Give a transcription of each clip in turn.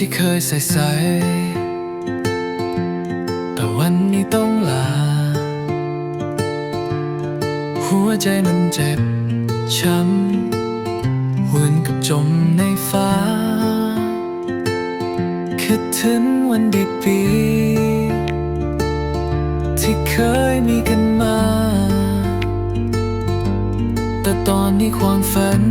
ที่เคยใส่ใส แต่วันนี้ต้องลา หัวใจมันเจ็บช้ำหุ่นกับจมในฟ้า คิดถึงวันเด็กปีที่เคยมีกันมา แต่ตอนนี้ความฝัน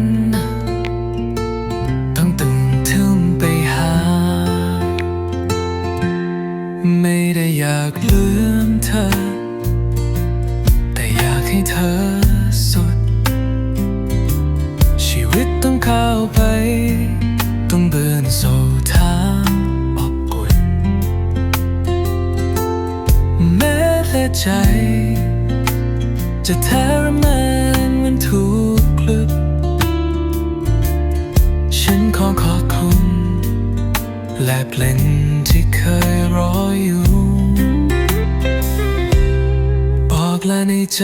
ากลืมเธอ แต่อยากให้เธอสุด ชีวิตต้องเข้าไป ต้องเดินสู่ทางอบอุ่นแม้แต่ใจ จะทรมานมันถูกคลึกฉันขอขอบคุณและเพลงที่เคยรออยู่ อกแลาในใจ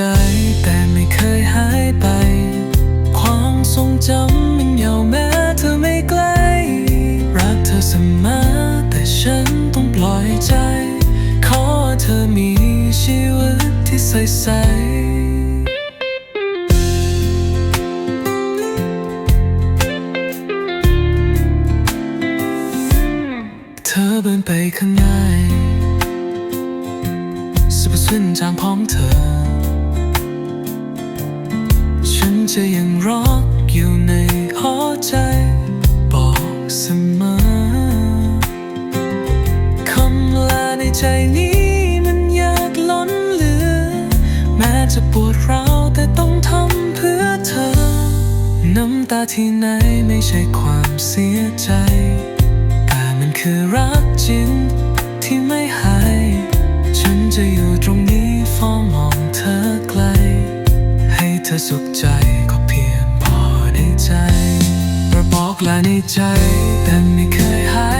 แต่ไม่เคยหายไป ความทรงจำมันยาวแม้เธอไม่ใกล้รักเธอเสมอแต่ฉันต้องปล่อยใจ ขอเธอมีชีวิตที่ใสใสเธอเดินไปข้างใน ภสินจางพร้อมเธอ ฉันจะยังรักอยู่ในหัวใจบอกเสมอคำลาในใจนี้มันอยากล้นเหลือ แม้จะปวดร้าวแต่ต้องทำเพื่อเธอ น้ำตาที่ไหนไม่ใช่ความเสียใจ แต่มันคือรักจริง พอมองเธอไกล ให้เธอสุขใจก็เพียงพอในใจเราบอกลาในใจแต่ไม่เคยหา